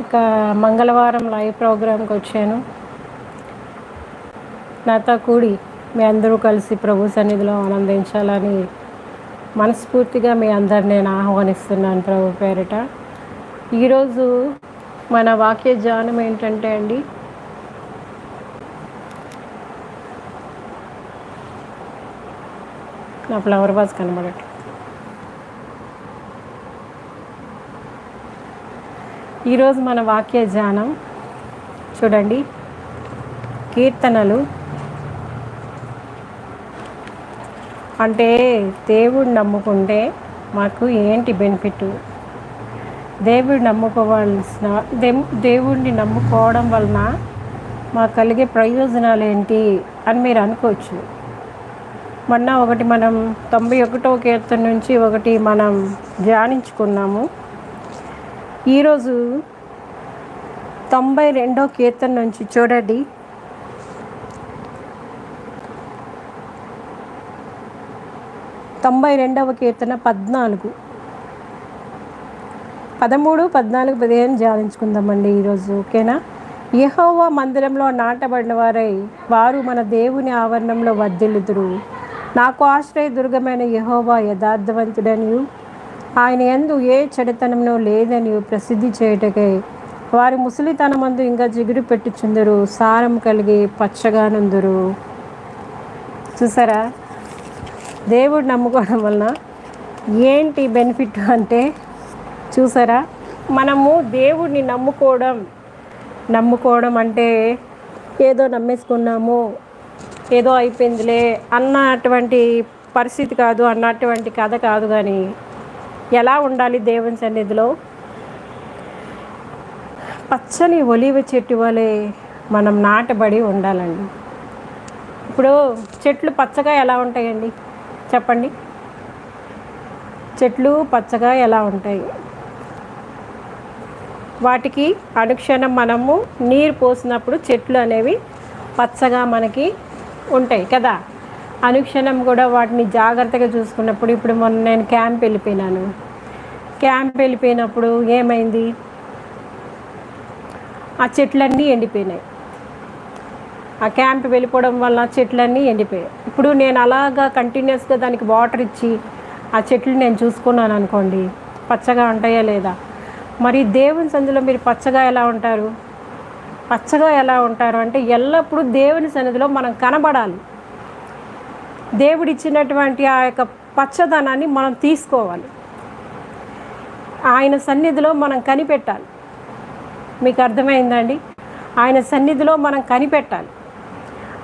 ఇక మంగళవారం లైవ్ ప్రోగ్రాంకి వచ్చాను. నాతో కూడి మీ అందరూ కలిసి ప్రభు సన్నిధిలో ఆనందించాలని మనస్ఫూర్తిగా మీ అందరు నేను ఆహ్వానిస్తున్నాను ప్రభు పేరిట. ఈరోజు మన వాక్య ధ్యానం ఏంటంటే అండి నా ఫ్లవర్ వాజ్ కనబడట్లేదు. ఈరోజు మన వాక్య ధ్యానం చూడండి. కీర్తనలు. అంటే దేవుడు నమ్ముకుంటే మాకు ఏంటి బెనిఫిట్? దేవుడు నమ్ముకోవాల్సిన దేవ్ దేవుడిని నమ్ముకోవడం వలన మాకు కలిగే ప్రయోజనాలు ఏంటి అని మీరు అనుకోవచ్చు. మొన్న ఒకటి మనం తొంభై ఒకటో కీర్తన నుంచి ఒకటి మనం ధ్యానించుకున్నాము. ఈరోజు తొంభై రెండో కీర్తన నుంచి చూడండి. తొంభై రెండవ కీర్తన పద్నాలుగు. పదమూడు పద్నాలుగు పదిహేను ధ్యానించుకుందామండి ఈరోజు ఓకేనా? యహోవా మందిరంలో నాటబడిన వారై వారు మన దేవుని ఆవరణంలో వర్ధిల్లుదురు. నాకు ఆశ్రయ దుర్గమైన యహోవా యథార్థవంతుడని ఆయన ఎందు ఏ చెడుతనమునో లేదని ప్రసిద్ధి చేయుటకై వారి ముసలితనమందు ఇంకా జిగురు పెట్టుచుందరు సారం కలిగి పచ్చగానుందరు. చూసారా? దేవుడు నమ్ముకోవడం వలన ఏంటి బెనిఫిట్ అంటే చూసారా? మనము దేవుడిని నమ్ముకోవడం. నమ్ముకోవడం అంటే ఏదో నమ్మేసుకున్నాము ఏదో అయిపోయిందిలే అన్నటువంటి పరిస్థితి కాదు అన్నటువంటి కథ కాదు కానీ ఎలా ఉండాలి దేవుని సన్నిధిలో? పచ్చని ఒలివ చెట్టు వలె మనం నాటబడి ఉండాలండి. ఇప్పుడు చెట్లు పచ్చగా ఎలా ఉంటాయండి? చెప్పండి. చెట్లు పచ్చగా ఎలా ఉంటాయి? వాటికి అనుక్షణం మనము నీరు పోసినప్పుడు చెట్లు అనేవి పచ్చగా మనకి ఉంటాయి కదా. అనుక్షణం కూడా వాటిని జాగ్రత్తగా చూసుకున్నప్పుడు ఇప్పుడు మొన్న నేను క్యాంప్ వెళ్ళిపోయినాను. క్యాంప్ వెళ్ళిపోయినప్పుడు ఏమైంది? ఆ చెట్లన్నీ ఎండిపోయినాయి. ఆ క్యాంప్ వెళ్ళిపోవడం వల్ల చెట్లన్నీ ఎండిపోయాయి. ఇప్పుడు నేను అలాగా కంటిన్యూస్గా దానికి వాటర్ ఇచ్చి ఆ చెట్లు నేను చూసుకున్నాను అనుకోండి పచ్చగా ఉంటాయా లేదా? మరి దేవుని సందులో మీరు పచ్చగా ఎలా ఉంటారు? పచ్చగా ఎలా ఉంటారు అంటే ఎల్లప్పుడూ దేవుని సన్నిధిలో మనం కనబడాలి. దేవుడిచ్చినటువంటి ఆ యొక్క పచ్చదనాన్ని మనం తీసుకోవాలి. ఆయన సన్నిధిలో మనం కనిపెట్టాలి. మీకు అర్థమైందండి? ఆయన సన్నిధిలో మనం కనిపెట్టాలి.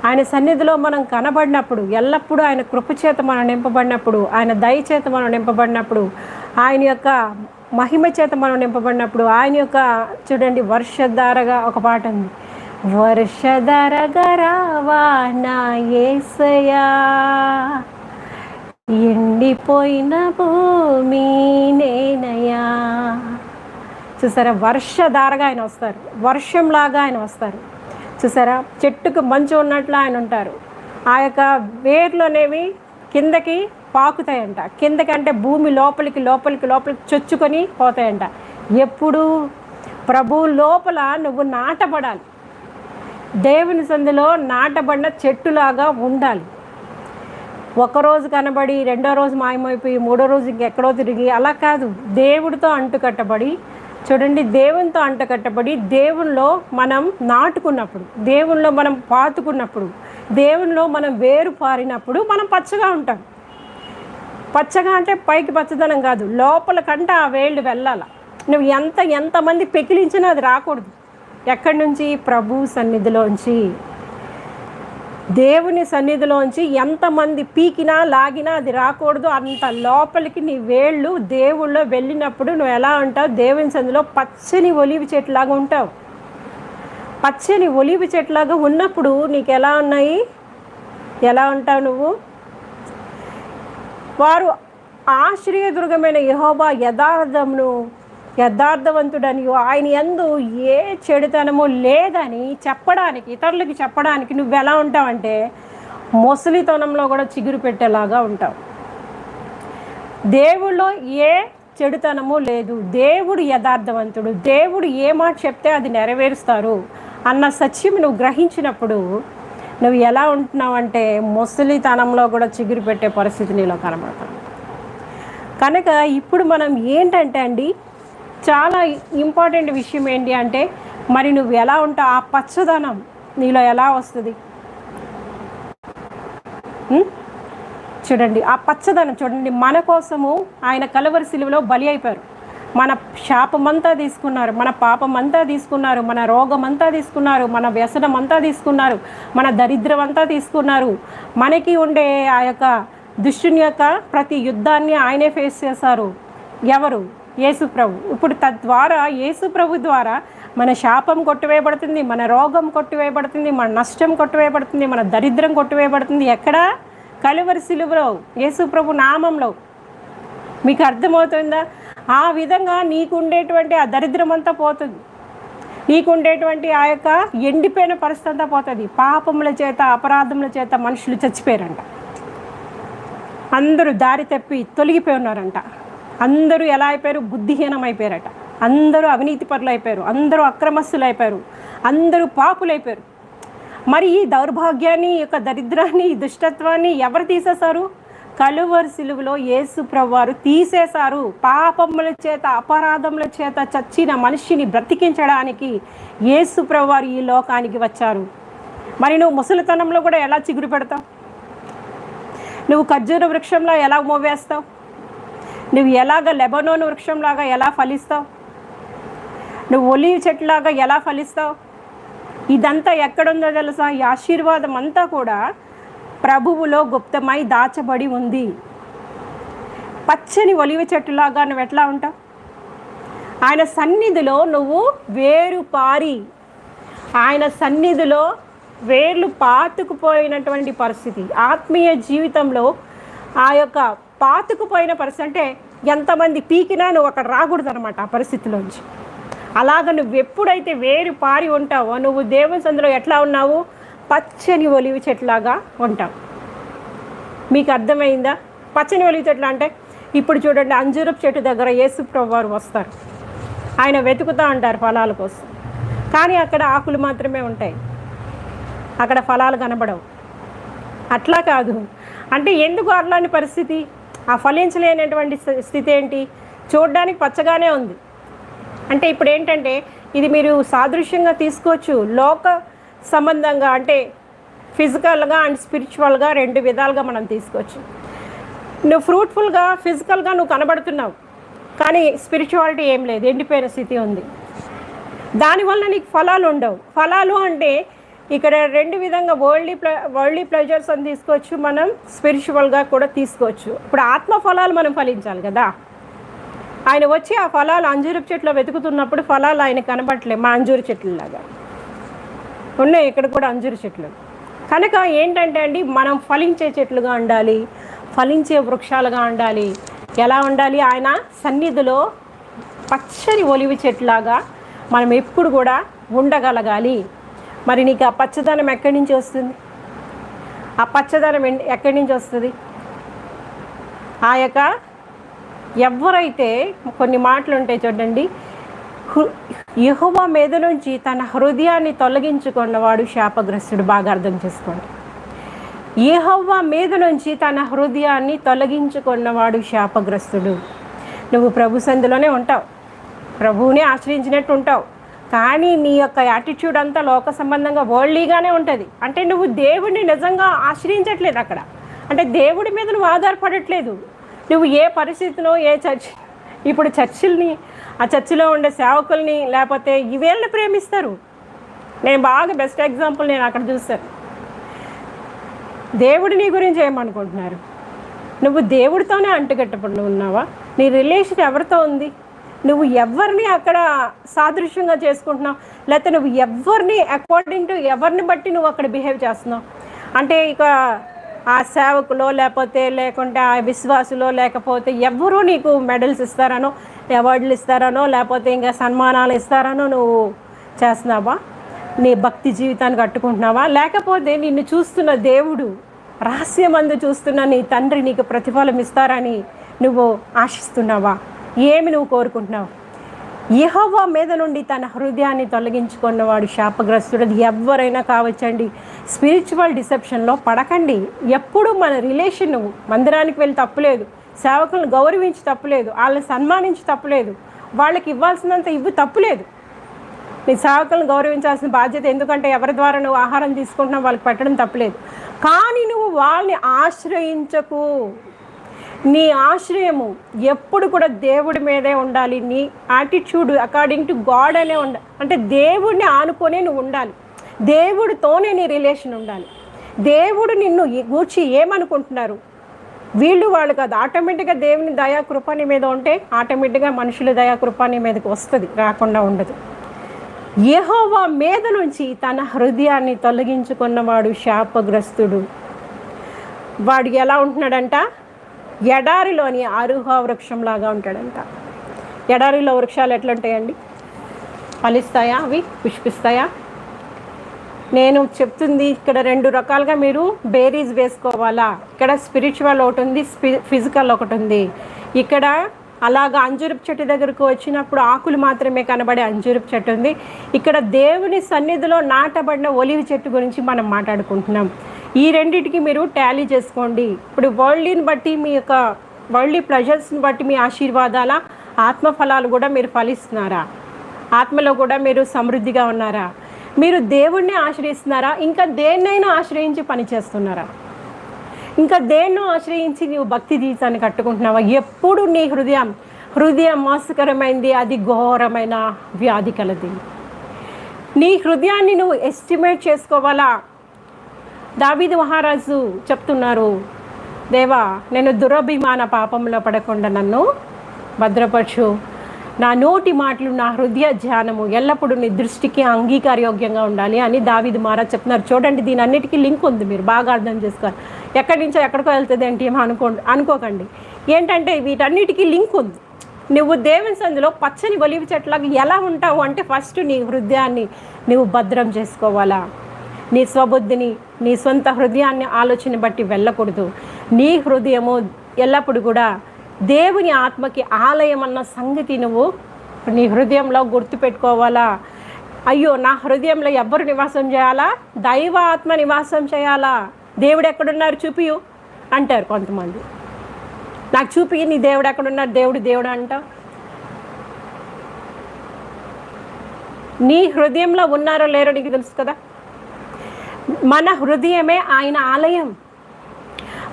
ఆయన సన్నిధిలో మనం కనబడినప్పుడు ఎల్లప్పుడూ ఆయన కృపచేత మనం నింపబడినప్పుడు ఆయన దయచేత మనం నింపబడినప్పుడు ఆయన యొక్క మహిమ చేత మనం నింపబడినప్పుడు ఆయన యొక్క చూడండి వర్షధారగా ఒక పాట ఉంది. వర్షధారగరావా నా ఏసయా ఎండిపోయిన భూమి నేనయా చూసారా? వర్షధారగా ఆయన వస్తారు. వర్షంలాగా ఆయన వస్తారు. చూసారా? చెట్టుకు మంచు ఉన్నట్లు ఆయన ఉంటారు. ఆ యొక్క వేర్లు అనేవి కిందకి పాకుతాయంట. కిందకి అంటే భూమి లోపలికి లోపలికి లోపలికి చొచ్చుకొని పోతాయంట. ఎప్పుడు ప్రభు లోపల నువ్వు నాటబడాలి. దేవుని సందులో నాటబడిన చెట్టులాగా ఉండాలి. ఒకరోజు కనబడి రెండో రోజు మాయమైపోయి మూడో రోజు ఇంకెక్కడో తిరిగి అలా కాదు. దేవుడితో అంటుకట్టబడి చూడండి దేవునితో అంటకట్టబడి దేవునిలో మనం నాటుకున్నప్పుడు దేవునిలో మనం పాతుకున్నప్పుడు దేవునిలో మనం వేరు పారినప్పుడు మనం పచ్చగా ఉంటాం. పచ్చగా అంటే పైకి పచ్చదనం కాదు లోపల కంటే ఆ వేళ్ళు వెళ్ళాల. నువ్వు ఎంత ఎంతమంది పెకిలించినా అది రాకూడదు. ఎక్కడి నుంచి? ప్రభు సన్నిధిలోంచి. దేవుని సన్నిధిలోంచి ఎంతమంది పీకినా లాగినా అది రాకూడదు. అంత లోపలికి నీ వేళ్ళు దేవుళ్ళో వెళ్ళినప్పుడు నువ్వు ఎలా ఉంటావు? దేవుని సన్నిధిలో పచ్చని ఒలివి చెట్లాగా ఉంటావు. పచ్చని ఒలివి చెట్లాగా ఉన్నప్పుడు నీకు ఎలా ఉన్నాయి? ఎలా ఉంటావు నువ్వు? వారు ఆశ్రయదుర్గమైన యహోబా యథార్థమును యథార్థవంతుడని ఆయన ఎందు ఏ చెడుతనము లేదని చెప్పడానికి ఇతరులకి చెప్పడానికి నువ్వు ఎలా ఉంటావంటే ముసలితనంలో కూడా చిగురు పెట్టేలాగా ఉంటావు. దేవుళ్ళు ఏ చెడుతనము లేదు. దేవుడు యథార్థవంతుడు. దేవుడు ఏ మాట చెప్తే అది నెరవేరుస్తారు అన్న సత్యం నువ్వు గ్రహించినప్పుడు నువ్వు ఎలా ఉంటున్నావంటే ముసలితనంలో కూడా చిగురు పెట్టే పరిస్థితి నీలో కనబడతావు కనుక ఇప్పుడు మనం ఏంటంటే అండి చాలా ఇంపార్టెంట్ విషయం ఏంటి అంటే మరి నువ్వు ఎలా ఉంటావు? ఆ పచ్చదనం నీలో ఎలా వస్తుంది? చూడండి ఆ పచ్చదనం చూడండి మన కోసము ఆయన కలవరి సిలువలో బలి అయిపోయారు. మన శాపమంతా తీసుకున్నారు మన పాపమంతా తీసుకున్నారు మన రోగమంతా తీసుకున్నారు మన వ్యసనం అంతా తీసుకున్నారు మన దరిద్రం అంతా తీసుకున్నారు. మనకి ఉండే ఆ యొక్క దుష్టుని యొక్క ప్రతి యుద్ధాన్ని ఆయనే ఫేస్ చేశారు. ఎవరు? యేసుప్రభు ఇప్పుడు తద్వారా యేసుప్రభు ద్వారా మన శాపం కొట్టివేయబడుతుంది మన రోగం కొట్టివేయబడుతుంది మన నష్టం కొట్టివేయబడుతుంది మన దరిద్రం కొట్టివేయబడుతుంది. ఎక్కడ? కలువరి సిలువలో యేసుప్రభు నామంలో. మీకు అర్థమవుతుందా? ఆ విధంగా నీకుండేటువంటి ఆ దరిద్రం అంతా పోతుంది. నీకుండేటువంటి ఆ యొక్క ఎండిపోయిన పరిస్థితి అంతా పోతుంది. పాపముల చేత అపరాధముల చేత మనుషులు చచ్చిపోయారంట. అందరూ దారి తప్పి తొలగిపోయి ఉన్నారంట. అందరూ ఎలా అయిపోయారు? బుద్ధిహీనం అయిపోయారట అందరూ అవినీతి పరులు అయిపోయారు అందరూ అక్రమస్తులు అయిపోయారు అందరూ పాపులు అయిపోయారు మరి ఈ దౌర్భాగ్యాన్ని ఈ యొక్క దరిద్రాన్ని ఈ దుష్టత్వాన్ని ఎవరు తీసేశారు? కలువరి సిలువలో యేసు ప్రవ్వారు తీసేశారు. పాపముల చేత అపరాధముల చేత చచ్చిన మనిషిని బ్రతికించడానికి యేసు ప్రభువారు ఈ లోకానికి వచ్చారు. మరి నువ్వు ముసలితనంలో కూడా ఎలా చిగురు పెడతావు? నువ్వు ఖర్జూర వృక్షంలో ఎలా మోవేస్తావు? నువ్వు ఎలాగ లెబనోన్ వృక్షంలాగా ఎలా ఫలిస్తావు? నువ్వు ఒలివ్ చెట్టులాగా ఎలా ఫలిస్తావు? ఇదంతా ఎక్కడుందో తెలుసా? ఈ ఆశీర్వాదం అంతా కూడా ప్రభువులో గుప్తమై దాచబడి ఉంది. పచ్చని ఒలివ చెట్టులాగా నువ్వు ఎట్లా ఉంటావు? ఆయన సన్నిధిలో నువ్వు వేరు పారి. ఆయన సన్నిధిలో వేర్లు పాతుకుపోయినటువంటి పరిస్థితి. ఆత్మీయ జీవితంలో ఆ యొక్క పాతుకుపోయిన పరిస్థితి అంటే ఎంతమంది పీకినా నువ్వు అక్కడ రాకూడదు అనమాట ఆ పరిస్థితిలోంచి. అలాగ నువ్వు ఎప్పుడైతే వేరు పారి ఉంటావో నువ్వు దేవుని సందులో ఎట్లా ఉన్నావు? పచ్చని ఒలివి చెట్లాగా ఉంటావు. మీకు అర్థమైందా? పచ్చని ఒలివి చెట్లు అంటే ఇప్పుడు చూడండి అంజూరపు చెట్టు దగ్గర యేసుప్రభు వారు వస్తారు. ఆయన వెతుకుతూ ఉంటారు ఫలాల కోసం. కానీ అక్కడ ఆకులు మాత్రమే ఉంటాయి. అక్కడ ఫలాలు కనబడవు. అట్లా కాదు. అంటే ఎందుకు అట్లాంటి పరిస్థితి? ఆ ఫలించలేనటువంటి స్థి- స్థితి ఏంటి? చూడడానికి పచ్చగానే ఉంది. అంటే ఇప్పుడు ఏంటంటే ఇది మీరు సాదృశ్యంగా తీసుకోవచ్చు. లోక సంబంధంగా అంటే ఫిజికల్గా అండ్ స్పిరిచువల్గా రెండు విధాలుగా మనం తీసుకోవచ్చు. నువ్వు ఫ్రూట్ఫుల్గా ఫిజికల్గా నువ్వు కనబడుతున్నావు. కానీ స్పిరిచువాలిటీ ఏం లేదు. ఎండిపోయిన స్థితి ఉంది. దానివల్ల నీకు ఫలాలు ఉండవు. ఫలాలు అంటే ఇక్కడ రెండు విధంగా వరల్డ్లీ ప్ల వరల్డ్లీ ప్లెజర్స్ అని తీసుకోవచ్చు మనం స్పిరిచువల్గా కూడా తీసుకోవచ్చు. ఇప్పుడు ఆత్మ ఫలాలు మనం ఫలించాలి కదా. ఆయన వచ్చి ఆ ఫలాలు అంజూరు చెట్లో వెతుకుతున్నప్పుడు ఫలాలు ఆయన కనబడట్లేదు మా అంజూరు చెట్లలాగా. ఉన్నాయి ఇక్కడ కూడా అంజూరు చెట్లు. కనుక ఏంటంటే అండి మనం ఫలించే చెట్లుగా ఉండాలి ఫలించే వృక్షాలుగా ఉండాలి. ఎలా ఉండాలి? ఆయన సన్నిధిలో పచ్చని ఒలివి చెట్లాగా మనం ఎప్పుడు కూడా ఉండగలగాలి. మరి నీకు ఆ పచ్చదనం ఎక్కడి నుంచి వస్తుంది? ఆ పచ్చదనం ఎక్కడి నుంచి వస్తుంది? ఆ యొక్క ఎవరైతే కొన్ని మాటలు ఉంటాయి చూడండి యహోవా మీద నుంచి తన హృదయాన్ని తొలగించుకున్నవాడు శాపగ్రస్తుడు. బాగా అర్థం చేసుకోండి. యెహోవా మీద నుంచి తన హృదయాన్ని తొలగించుకున్నవాడు శాపగ్రస్తుడు. నువ్వు ప్రభు సందులోనే ఉంటావు. ప్రభువునే ఆశ్రయించినట్టు ఉంటావు. కానీ నీ యొక్క యాటిట్యూడ్ అంతా లోక సంబంధంగా వరల్డ్లీగానే ఉంటుంది. అంటే నువ్వు దేవుడిని నిజంగా ఆశ్రయించట్లేదు అక్కడ. అంటే దేవుడి మీద నువ్వు ఆధారపడట్లేదు. నువ్వు ఏ పరిస్థితిలో ఏ చర్చ్ ఇప్పుడు చర్చిల్ని ఆ చర్చిలో ఉండే సేవకుల్ని లేకపోతే ఇవేళ్ళని ప్రేమిస్తారు. నేను బాగా బెస్ట్ ఎగ్జాంపుల్ నేను అక్కడ చూస్తాను దేవుడి నీ గురించి ఏమనుకుంటున్నారు? నువ్వు దేవుడితోనే అంటుకట్టబడి ఉన్నావా? నీ రిలేషన్ ఎవరితో ఉంది? నువ్వు ఎవరిని అక్కడ సాదృశ్యంగా చేసుకుంటున్నావు? లేకపోతే నువ్వు ఎవరిని అకార్డింగ్ టు ఎవరిని బట్టి నువ్వు అక్కడ బిహేవ్ చేస్తున్నావు? అంటే ఇక ఆ సేవకులో లేకపోతే లేకుంటే ఆ విశ్వాసులో లేకపోతే ఎవరు నీకు మెడల్స్ ఇస్తారనో అవార్డులు ఇస్తారనో లేకపోతే ఇంకా సన్మానాలు ఇస్తారనో నువ్వు చేస్తున్నావా? నీ భక్తి జీవితాన్ని కట్టుకుంటున్నావా? లేకపోతే నిన్ను చూస్తున్న దేవుడు రహస్యమందు చూస్తున్న నీ తండ్రి నీకు ప్రతిఫలం ఇస్తారని నువ్వు ఆశిస్తున్నావా? ఏమి నువ్వు కోరుకుంటున్నావు? యహోవా మీద నుండి తన హృదయాన్ని తొలగించుకున్నవాడు శాపగ్రస్తుడు. ఎవరైనా కావచ్చండి. స్పిరిచువల్ డిసెప్షన్లో పడకండి. ఎప్పుడు మన రిలేషన్ మందిరానికి వెళ్ళి తప్పులేదు సేవకులను గౌరవించి తప్పులేదు వాళ్ళని సన్మానించి తప్పులేదు వాళ్ళకి ఇవ్వాల్సినంత ఇవ్వు తప్పులేదు నీ సేవకులను గౌరవించాల్సిన బాధ్యత ఎందుకంటే ఎవరి ద్వారా నువ్వు ఆహారం తీసుకుంటున్నావు? వాళ్ళకి పెట్టడం తప్పలేదు కానీ నువ్వు వాళ్ళని ఆశ్రయించకు. నీ ఆశ్రయము ఎప్పుడు కూడా దేవుడి మీదే ఉండాలి. నీ యాటిట్యూడ్ అకార్డింగ్ టు గాడ్ అనే ఉండ అంటే దేవుడిని ఆనుకొనే నువ్వు ఉండాలి. దేవుడితోనే నీ రిలేషన్ ఉండాలి. దేవుడు నిన్ను గూర్చి ఏమనుకుంటున్నారు? వీళ్ళు వాళ్ళు కాదు. ఆటోమేటిక్గా దేవుని దయా నీ మీద ఉంటే ఆటోమేటిక్గా మనుషుల దయా నీ మీదకి వస్తుంది రాకుండా ఉండదు. యెహోవా మీద నుంచి తన హృదయాన్ని తొలగించుకున్నవాడు శాపగ్రస్తుడు. వాడు ఎలా ఉంటున్నాడంట? ఎడారిలోని ఆరుహ వృక్షంలాగా ఉంటాడంట. ఎడారిలో వృక్షాలు ఎట్లుంటాయండి? ఫలిస్తాయా అవి? పుష్పిస్తాయా? నేను చెప్తుంది ఇక్కడ రెండు రకాలుగా మీరు బేరీస్ వేసుకోవాలా. ఇక్కడ స్పిరిచువల్ ఒకటి ఉంది ఫిజికల్ ఒకటి ఉంది ఇక్కడ అలాగా అంజూరపు చెట్టు దగ్గరకు వచ్చినప్పుడు ఆకులు మాత్రమే కనబడే అంజూరపు చెట్టు ఉంది. ఇక్కడ దేవుని సన్నిధిలో నాటబడిన ఒలివి చెట్టు గురించి మనం మాట్లాడుకుంటున్నాం. ఈ రెండింటికి మీరు టాలీ చేసుకోండి. ఇప్పుడు వరల్డ్ని బట్టి మీ యొక్క వరల్డ్లీ ప్లెజర్స్ని బట్టి మీ ఆశీర్వాదాల ఆత్మఫలాలు కూడా మీరు ఫలిస్తున్నారా? ఆత్మలో కూడా మీరు సమృద్ధిగా ఉన్నారా? మీరు దేవుణ్ణి ఆశ్రయిస్తున్నారా? ఇంకా దేన్నైనా ఆశ్రయించి పని చేస్తున్నారా ఇంకా దేన్నో ఆశ్రయించి నీవు భక్తి జీవితాన్ని కట్టుకుంటున్నావా? ఎప్పుడు నీ హృదయం హృదయం మోసకరమైంది అది ఘోరమైన వ్యాధి కలది. నీ హృదయాన్ని నువ్వు ఎస్టిమేట్ చేసుకోవాలా? దావిది మహారాజు చెప్తున్నారు దేవా నేను దురభిమాన పాపంలో పడకుండా నన్ను భద్రపరచు. నా నోటి మాటలు నా హృదయ ధ్యానము ఎల్లప్పుడూ నీ దృష్టికి అంగీకారయోగ్యంగా ఉండాలి అని దావిది మహారాజ్ చెప్తున్నారు. చూడండి దీని అన్నిటికీ లింక్ ఉంది మీరు బాగా అర్థం చేసుకోవాలి. ఎక్కడి నుంచో ఎక్కడికో వెళ్తుంది ఏంటి ఏమో అనుకో అనుకోకండి. ఏంటంటే వీటన్నిటికీ లింక్ ఉంది. నువ్వు దేవుని సందులో పచ్చని ఒలివి చెట్లాగా ఎలా ఉంటావు అంటే ఫస్ట్ నీ హృదయాన్ని నువ్వు భద్రం చేసుకోవాలా. నీ స్వబుద్ధిని నీ సొంత హృదయాన్ని ఆలోచన బట్టి వెళ్ళకూడదు. నీ హృదయము ఎల్లప్పుడు కూడా దేవుని ఆత్మకి ఆలయం అన్న సంగతి నువ్వు నీ హృదయంలో గుర్తుపెట్టుకోవాలా? అయ్యో నా హృదయంలో ఎవ్వరు నివాసం చేయాలా? దైవ ఆత్మ నివాసం చేయాలా? దేవుడు ఎక్కడున్నారు చూపియు అంటారు కొంతమంది. నాకు చూపి నీ దేవుడు ఎక్కడున్నారు? దేవుడు దేవుడు అంటావు నీ హృదయంలో ఉన్నారో లేరో నీకు తెలుసు కదా? మన హృదయమే ఆయన ఆలయం.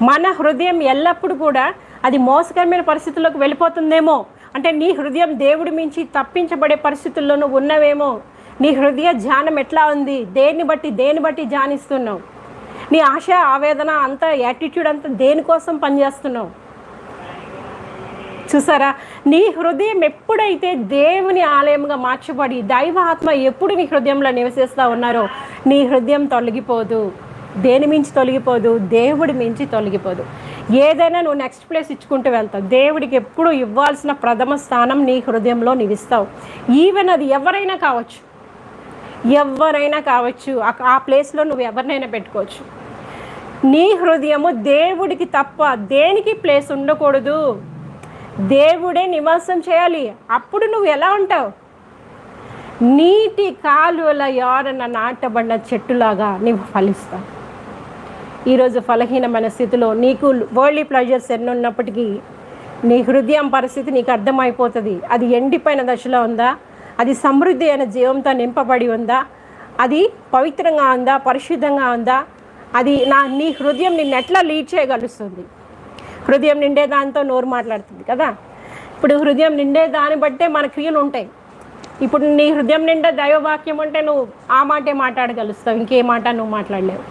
మన హృదయం ఎల్లప్పుడూ కూడా అది మోసకరమైన పరిస్థితుల్లోకి వెళ్ళిపోతుందేమో. అంటే నీ హృదయం దేవుడి మించి తప్పించబడే పరిస్థితుల్లో నువ్వు ఉన్నవేమో. నీ హృదయ ధ్యానం ఎట్లా ఉంది? దేన్ని బట్టి దేన్ని బట్టి ధ్యానిస్తున్నావు? నీ ఆశ ఆవేదన అంతా యాటిట్యూడ్ అంతా దేనికోసం పనిచేస్తున్నావు? చూసారా? నీ హృదయం ఎప్పుడైతే దేవుని ఆలయంగా మార్చబడి దైవ ఆత్మ ఎప్పుడు నీ హృదయంలో నివసిస్తూ ఉన్నారో నీ హృదయం తొలగిపోదు. దేని మించి తొలగిపోదు? దేవుడి మించి తొలగిపోదు. ఏదైనా నువ్వు నెక్స్ట్ ప్లేస్ ఇచ్చుకుంటూ వెళ్తావు. దేవుడికి ఎప్పుడు ఇవ్వాల్సిన ప్రథమ స్థానం నీ హృదయంలో నిలుస్తావు. ఈవెన్ అది ఎవరైనా కావచ్చు. ఎవరైనా కావచ్చు. ఆ- ప్లేస్లో నువ్వు ఎవరినైనా పెట్టుకోవచ్చు. నీ హృదయము దేవుడికి తప్ప దేనికి ప్లేస్ ఉండకూడదు? దేవుడే నివాసం చేయాలి. అప్పుడు నువ్వు ఎలా ఉంటావు? నీటి కాలువల ఎవరన్న నాటబడిన చెట్టులాగా నువ్వు ఫలిస్తావు. ఈరోజు ఫలహీనమైన స్థితిలో నీకు వరల్డ్లీ ప్లెజర్స్ ఎన్నున్నప్పటికీ నీ హృదయం పరిస్థితి నీకు అర్థమైపోతుంది. అది ఎండిపోయిన దశలో ఉందా? అది సమృద్ధి అయిన జీవంతో నింపబడి ఉందా? అది పవిత్రంగా ఉందా? పరిశుద్ధంగా ఉందా? అది నా నీ హృదయం నిన్ను ఎట్లా లీడ్ చేయగలుస్తుంది? హృదయం నిండే దానితో నోరు మాట్లాడుతుంది కదా? ఇప్పుడు హృదయం నిండే దాన్ని బట్టే మన క్రియలు ఉంటాయి. ఇప్పుడు నీ హృదయం నిండా దైవవాక్యం అంటే నువ్వు ఆ మాటే మాట్లాడగలుస్తావు. ఇంకే మాట నువ్వు మాట్లాడలేవు.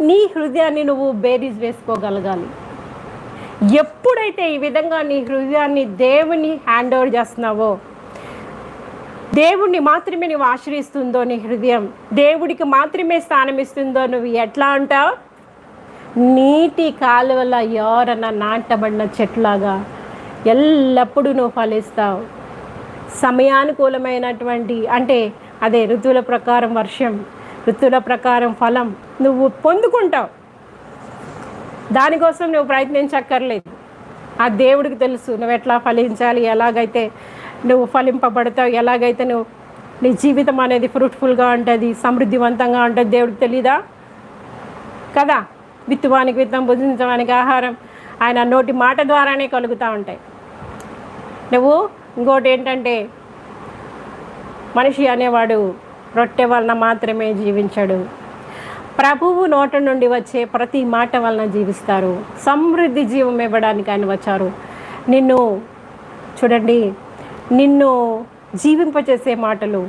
నీ హృదయాన్ని నువ్వు బేరీజ్ వేసుకోగలగాలి. ఎప్పుడైతే ఈ విధంగా నీ హృదయాన్ని దేవుని హ్యాండ్ ఓవర్ చేస్తున్నావో దేవుణ్ణి మాత్రమే నువ్వు ఆశ్రయిస్తుందో నీ హృదయం దేవుడికి మాత్రమే స్థానం ఇస్తుందో నువ్వు ఎట్లా అంటావు? నీటి కాలువల ఎవరన్నా నాటబడిన చెట్లాగా ఎల్లప్పుడూ నువ్వు ఫలిస్తావు. సమయానుకూలమైనటువంటి అంటే అదే ఋతువుల ప్రకారం వర్షం వృత్తుల ప్రకారం ఫలం నువ్వు పొందుకుంటావు. దానికోసం నువ్వు ప్రయత్నించక్కర్లేదు. ఆ దేవుడికి తెలుసు నువ్వు ఎట్లా ఫలించాలి ఎలాగైతే నువ్వు ఫలింపబడతావు ఎలాగైతే నువ్వు నీ జీవితం అనేది ఫ్రూట్ఫుల్గా ఉంటుంది సమృద్ధివంతంగా ఉంటుంది దేవుడికి తెలీదా? కదా? విత్తువానికి విత్తం భుజించడానికి ఆహారం ఆయన నోటి మాట ద్వారానే కలుగుతూ ఉంటాయి. నువ్వు ఇంకోటి ఏంటంటే మనిషి అనేవాడు రొట్టె వలన మాత్రమే జీవించాడు. ప్రభువు నోట నుండి వచ్చే ప్రతి మాట వలన జీవిస్తారు. సమృద్ధి జీవం ఇవ్వడానికి ఆయన వచ్చారు. నిన్ను చూడండి నిన్ను జీవింపచేసే మాటలు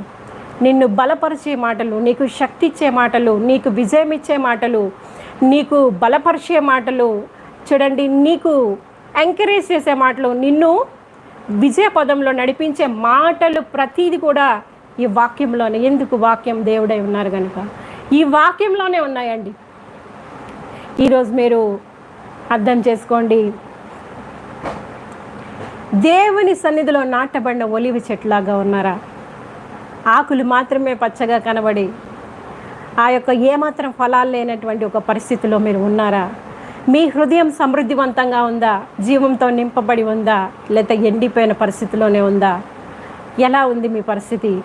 నిన్ను బలపరిచే మాటలు నీకు శక్తి ఇచ్చే మాటలు నీకు విజయం ఇచ్చే మాటలు నీకు బలపరిచే మాటలు చూడండి నీకు ఎంకరేజ్ చేసే మాటలు నిన్ను విజయ పదంలో నడిపించే మాటలు ప్రతీది కూడా ఈ వాక్యంలోనే ఎందుకు వాక్యం దేవుడై ఉన్నారు కనుక ఈ వాక్యంలోనే ఉన్నాయండి. ఈరోజు మీరు అర్థం చేసుకోండి. దేవుని సన్నిధిలో నాటబడిన ఒలివి చెట్లాగా ఉన్నారా? ఆకులు మాత్రమే పచ్చగా కనబడి ఆ యొక్క ఏమాత్రం ఫలాలు లేనటువంటి ఒక పరిస్థితిలో మీరు ఉన్నారా? మీ హృదయం సమృద్ధివంతంగా ఉందా? జీవంతో నింపబడి ఉందా? లేకపోతే ఎండిపోయిన పరిస్థితిలోనే ఉందా? ఎలా ఉంది మీ పరిస్థితి?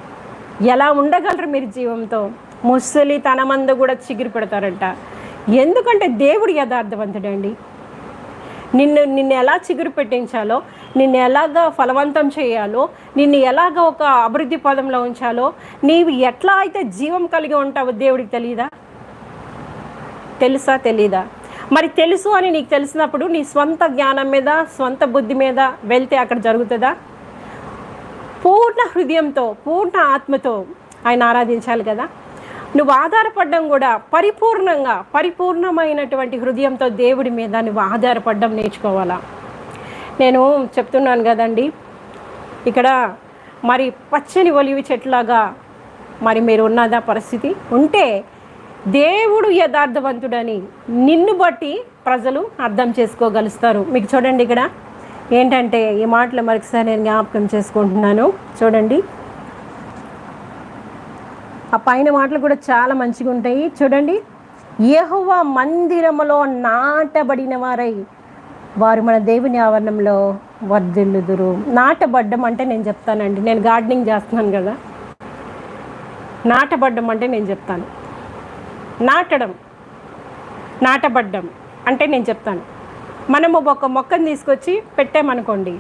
ఎలా ఉండగలరు మీరు జీవంతో? ముసలి తనమందు కూడా చిగిరి పెడతారంట. ఎందుకంటే దేవుడు యథార్థవంతుడండి. నిన్ను నిన్ను ఎలా చిగురు పెట్టించాలో నిన్ను ఎలాగా ఫలవంతం చేయాలో నిన్ను ఎలాగ ఒక అభివృద్ధి పదంలో ఉంచాలో నీవు ఎట్లా అయితే జీవం కలిగి ఉంటావో దేవుడికి తెలియదా తెలుసా తెలీదా? మరి తెలుసు అని నీకు తెలిసినప్పుడు నీ స్వంత జ్ఞానం మీద స్వంత బుద్ధి మీద వెళ్తే అక్కడ జరుగుతుందా? పూర్ణ హృదయంతో పూర్ణ ఆత్మతో ఆయన ఆరాధించాలి కదా. నువ్వు ఆధారపడడం కూడా పరిపూర్ణంగా పరిపూర్ణమైనటువంటి హృదయంతో దేవుడి మీద నువ్వు ఆధారపడడం నేర్చుకోవాలా? నేను చెప్తున్నాను కదండి ఇక్కడ మరి పచ్చని ఒలివి చెట్లాగా మరి మీరు ఉన్నదా పరిస్థితి? ఉంటే దేవుడు యథార్థవంతుడని నిన్ను బట్టి ప్రజలు అర్థం చేసుకోగలుస్తారు. మీకు చూడండి ఇక్కడ. ఏంటంటే ఈ మాటలు మరొకసారి నేను జ్ఞాపకం చేసుకుంటున్నాను. చూడండి. ఆ పైన మాటలు కూడా చాలా మంచిగా ఉంటాయి. చూడండి. యహువ మందిరములో నాటబడిన వారై వారు మన దేవుని ఆవరణంలో వర్ధిల్లుదురు. నాటబడ్డం అంటే నేను చెప్తానండి. నేను గార్డెనింగ్ చేస్తున్నాను కదా. నాటబడ్డం అంటే నేను చెప్తాను. నాటడం. నాటబడ్డం అంటే నేను చెప్తాను. మనము ఒక మొక్కను తీసుకొచ్చి పెట్టామనుకోండి.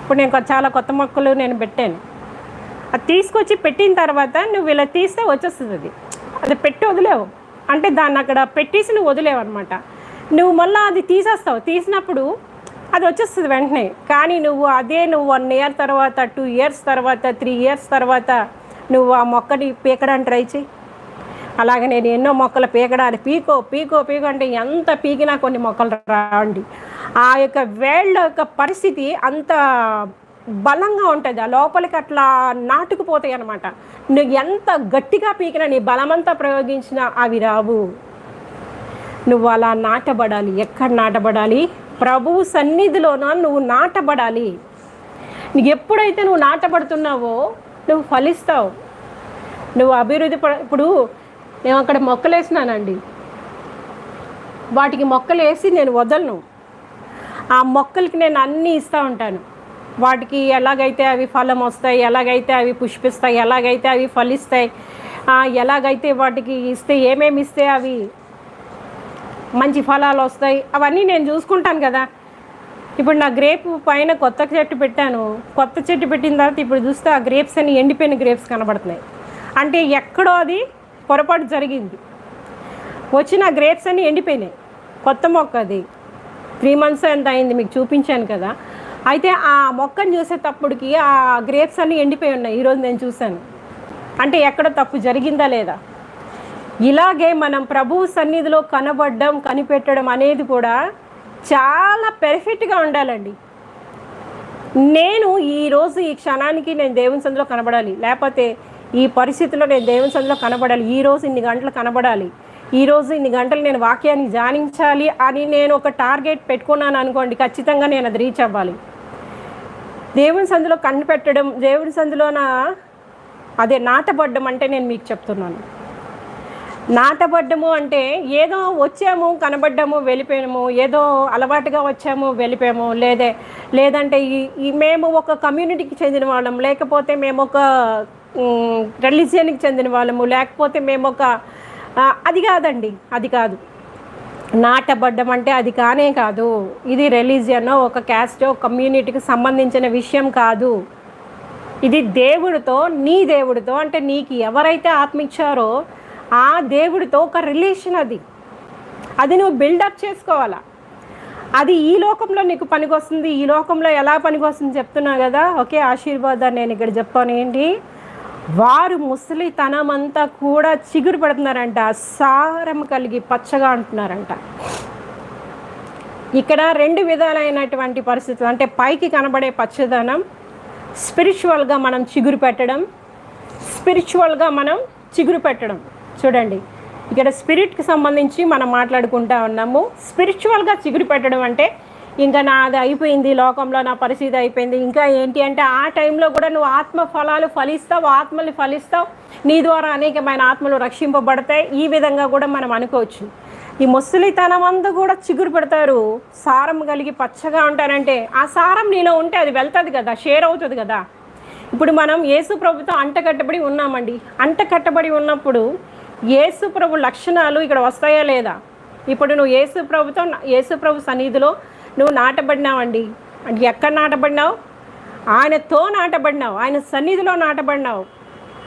ఇప్పుడు నేను చాలా కొత్త మొక్కలు నేను పెట్టాను. అది తీసుకొచ్చి పెట్టిన తర్వాత నువ్వు ఇలా తీస్తే వచ్చేస్తుంది అది. అది పెట్టి వదిలేవు. అంటే దాన్ని అక్కడ పెట్టేసి నువ్వు వదిలేవు అనమాట నువ్వు మళ్ళీ అది తీసేస్తావు. తీసినప్పుడు అది వచ్చేస్తుంది వెంటనే. కానీ నువ్వు అదే నువ్వు వన్ ఇయర్ తర్వాత టూ ఇయర్స్ తర్వాత త్రీ ఇయర్స్ తర్వాత నువ్వు ఆ మొక్కని పీకడానికి ట్రై చేయి. అలాగే నేను ఎన్నో మొక్కలు పీకడానికి పీకో పీకో పీకో అంటే ఎంత పీకినా కొన్ని మొక్కలు రావండి. ఆ యొక్క వేళ్ళ యొక్క పరిస్థితి అంత బలంగా ఉంటుంది. ఆ లోపలికి అట్లా నాటుకుపోతాయి అనమాట నువ్వు ఎంత గట్టిగా పీకినా నీ బలమంతా ప్రయోగించినా అవి రావు. నువ్వు అలా నాటబడాలి. ఎక్కడ నాటబడాలి? ప్రభువు సన్నిధిలోన నువ్వు నాటబడాలి. నీకు ఎప్పుడైతే నువ్వు నాటబడుతున్నావో నువ్వు ఫలిస్తావు. నువ్వు అభివృద్ధి పడ ఇప్పుడు నేను అక్కడ మొక్కలు వేసినానండి వాటికి మొక్కలు వేసి నేను వదలను. ఆ మొక్కలకి నేను అన్నీ ఇస్తూ ఉంటాను. వాటికి ఎలాగైతే అవి ఫలం వస్తాయి ఎలాగైతే అవి పుష్పిస్తాయి ఎలాగైతే అవి ఫలిస్తాయి ఎలాగైతే వాటికి ఇస్తే ఏమేమి ఇస్తే అవి మంచి ఫలాలు వస్తాయి అవన్నీ నేను చూసుకుంటాను కదా. ఇప్పుడు నా గ్రేప్ పైన కొత్త చెట్టు పెట్టాను. కొత్త చెట్టు పెట్టిన తర్వాత ఇప్పుడు చూస్తే ఆ గ్రేప్స్ అన్ని ఎండిపోయిన గ్రేప్స్ కనబడుతున్నాయి. అంటే ఎక్కడో అది పొరపాటు జరిగింది. వచ్చిన గ్రేప్స్ అన్నీ ఎండిపోయినాయి. కొత్త మొక్క అది. త్రీ మంత్స్ ఎంత అయింది మీకు చూపించాను కదా. అయితే ఆ మొక్కను చూసేటప్పటికి ఆ గ్రేప్స్ అన్నీ ఎండిపోయి ఉన్నాయి. ఈరోజు నేను చూశాను. అంటే ఎక్కడ తప్పు జరిగిందా లేదా? ఇలాగే మనం ప్రభువు సన్నిధిలో కనబడడం కనిపెట్టడం అనేది కూడా చాలా పెర్ఫెక్ట్గా ఉండాలండి. నేను ఈరోజు ఈ క్షణానికి నేను దేవుని సందులో కనబడాలి. లేకపోతే ఈ పరిస్థితిలో నేను దేవుని సందులో కనబడాలి. ఈ రోజు ఇన్ని గంటలు కనబడాలి. ఈరోజు ఇన్ని గంటలు నేను వాక్యాన్ని ధ్యానించాలి అని నేను ఒక టార్గెట్ పెట్టుకున్నాను అనుకోండి ఖచ్చితంగా నేను అది రీచ్ అవ్వాలి. దేవుని సందులో కనిపెట్టడం దేవుని సందులోన అదే నాటబడ్డం అంటే నేను మీకు చెప్తున్నాను. నాటబడ్డము అంటే ఏదో వచ్చాము కనబడ్డాము వెళ్ళిపోయాము ఏదో అలవాటుగా వచ్చాము వెళ్ళిపోయాము లేదే లేదంటే ఈ మేము ఒక కమ్యూనిటీకి చెందిన వాళ్ళం లేకపోతే మేము ఒక రిలీజియన్కి చెందిన వాళ్ళము. లేకపోతే మేము ఒక అది కాదండి అది కాదు. నాటబడ్డం అంటే అది కానే కాదు. ఇది రిలీజియన్ ఒక క్యాస్ట్ కమ్యూనిటీకి సంబంధించిన విషయం కాదు. ఇది దేవుడితో నీ దేవుడితో అంటే నీకు ఎవరైతే ఆత్మిచ్చారో ఆ దేవుడితో ఒక రిలేషన్ అది. అది నువ్వు బిల్డప్ చేసుకోవాలా? అది ఈ లోకంలో నీకు పనికొస్తుంది ఈ లోకంలో ఎలా పనికొస్తుంది చెప్తున్నా కదా? ఓకే ఆశీర్వాదాన్ని నేను ఇక్కడ చెప్పాను ఏంటి? వారు ముసలితనమంతా కూడా చిగురు పెడుతున్నారంట సారం కలిగి పచ్చగా అంటున్నారంట. ఇక్కడ రెండు విధాలైనటువంటి పరిస్థితులు అంటే పైకి కనబడే పచ్చదనం స్పిరిచువల్గా మనం చిగురు పెట్టడం స్పిరిచువల్గా మనం చిగురు పెట్టడం. చూడండి ఇక్కడ స్పిరిట్కి సంబంధించి మనం మాట్లాడుకుంటా ఉన్నాము. స్పిరిచువల్గా చిగురు పెట్టడం అంటే ఇంకా నాది అయిపోయింది లోకంలో నా పరిస్థితి అయిపోయింది. ఇంకా ఏంటి అంటే ఆ టైంలో కూడా నువ్వు ఆత్మ ఫలాలు ఫలిస్తావు ఆత్మలు ఫలిస్తావు. నీ ద్వారా అనేకమైన ఆత్మలు రక్షింపబడతాయి. ఈ విధంగా కూడా మనం అనుకోవచ్చు. ఈ ముసలితనం అంతా కూడా చిగురు పెడతారు. సారం కలిగి పచ్చగా ఉంటారంటే ఆ సారం నీలో ఉంటే అది వెళ్తుంది కదా షేర్ అవుతుంది కదా. ఇప్పుడు మనం యేసు ప్రభుతో అంటకట్టబడి ఉన్నామండి. అంటకట్టబడి ఉన్నప్పుడు యేసు ప్రభు లక్షణాలు ఇక్కడ వస్తాయా లేదా? ఇప్పుడు నువ్వు యేసు ప్రభుతో యేసు ప్రభు సన్నిధిలో నువ్వు నాటబడినావండి. అంటే ఎక్కడ నాటబడినావు? ఆయనతో నాటబడినావు. ఆయన సన్నిధిలో నాటబడినావు.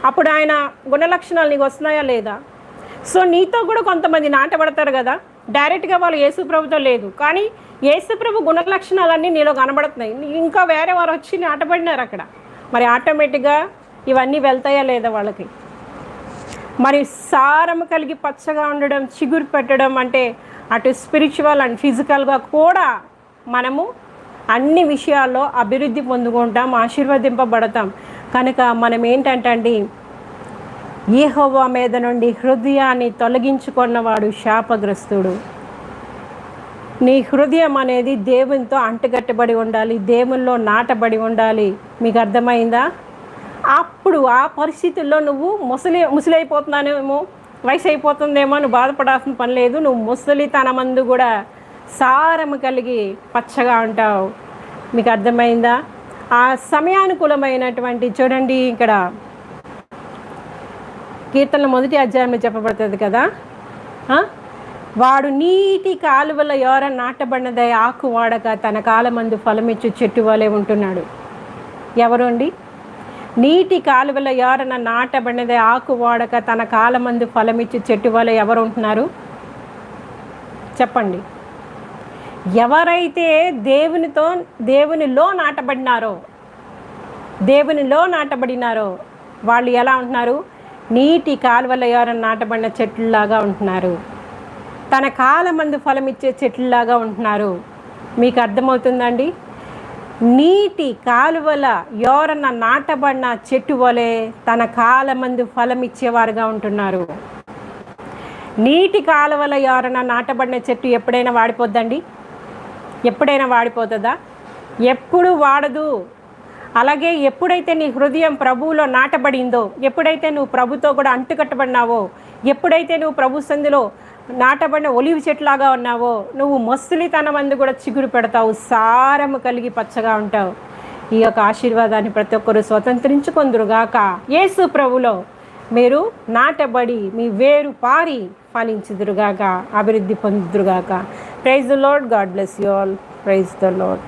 అప్పుడు ఆయన గుణ లక్షణాలు నీకు వస్తున్నాయా లేదా? సో నీతో కూడా కొంతమంది నాటబడతారు కదా. డైరెక్ట్గా వాళ్ళు యేసు ప్రభుతో లేదు. కానీ యేసు ప్రభు గుణ నీలో కనబడుతున్నాయి. ఇంకా వేరే వారు వచ్చి నాటబడినారు అక్కడ. మరి ఆటోమేటిక్గా ఇవన్నీ వెళ్తాయా లేదా వాళ్ళకి? మరి సారం కలిగి పచ్చగా ఉండడం చిగురు పెట్టడం అంటే అటు స్పిరిచువల్ అండ్ ఫిజికల్గా కూడా మనము అన్ని విషయాల్లో అభివృద్ధి పొందుకుంటాం ఆశీర్వదింపబడతాం. కనుక మనం ఏంటంటే అండి యెహోవా మీద నుండి హృదయాన్ని తొలగించుకున్నవాడు శాపగ్రస్తుడు. నీ హృదయం అనేది దేవునితో అంటుకట్టబడి ఉండాలి దేవునిలో నాటబడి ఉండాలి. మీకు అర్థమైందా? అప్పుడు ఆ పరిస్థితుల్లో నువ్వు ముసలి ముసలైపోతున్నానేమో వయసు అయిపోతుందేమో నువ్వు బాధపడాల్సిన పని లేదు. నువ్వు ముసలితనమందు కూడా సారము కలిగి పచ్చగా ఉంటావు. మీకు అర్థమైందా? ఆ సమయానుకూలమైనటువంటి చూడండి ఇక్కడ. కీర్తనలు మొదటి అధ్యాయంలో చెప్పబడుతుంది కదా? వాడు నీటి కాలువల ఎవర నాటబడినదై ఆకు వాడక తన కాలమందు ఫలమిచ్చు చెట్టు వలె ఉంటున్నాడు. ఎవరు అండి? నీటి కాలువల ఎవరన నాటబడినదే ఆకు వాడక తన కాలమందు ఫలమిచ్చు చెట్టు వలె ఎవరు ఉంటున్నారు? చెప్పండి. ఎవరైతే దేవునితో దేవునిలో నాటబడినారో దేవునిలో నాటబడినారో వాళ్ళు ఎలా ఉంటున్నారు? నీటి కాలువల ఎవరైనా నాటబడిన చెట్లులాగా ఉంటున్నారు. తన కాలమందు ఫలం ఇచ్చే చెట్లులాగా ఉంటున్నారు. మీకు అర్థమవుతుందండి? నీటి కాలువల ఎవరన్నా నాటబడిన చెట్టు వలె తన కాలమందు ఫలం ఇచ్చేవారుగా ఉంటున్నారు. నీటి కాలువల ఎవరన్నా నాటబడిన చెట్టు ఎప్పుడైనా వాడిపోద్దండి? ఎప్పుడైనా వాడిపోతుందా? ఎప్పుడు వాడదు. అలాగే ఎప్పుడైతే నీ హృదయం ప్రభువులో నాటబడిందో ఎప్పుడైతే నువ్వు ప్రభుతో కూడా అంటుకట్టబడినావో ఎప్పుడైతే నువ్వు ప్రభు సంధిలో నాటబడిన ఒలివి చెట్లాగా ఉన్నావో నువ్వు మొస్తులితనం అందు కూడా చిగురు పెడతావు సారము కలిగి పచ్చగా ఉంటావు. ఈ యొక్క ఆశీర్వాదాన్ని ప్రతి ఒక్కరూ స్వతంత్రించుకొందురుగాక. యేసు ప్రభులో మీరు నాటబడి మీ వేరు పారి ఫలించుదురుగాక అభివృద్ధి పొందుదురుగాక. Praise the Lord God bless you all praise the Lord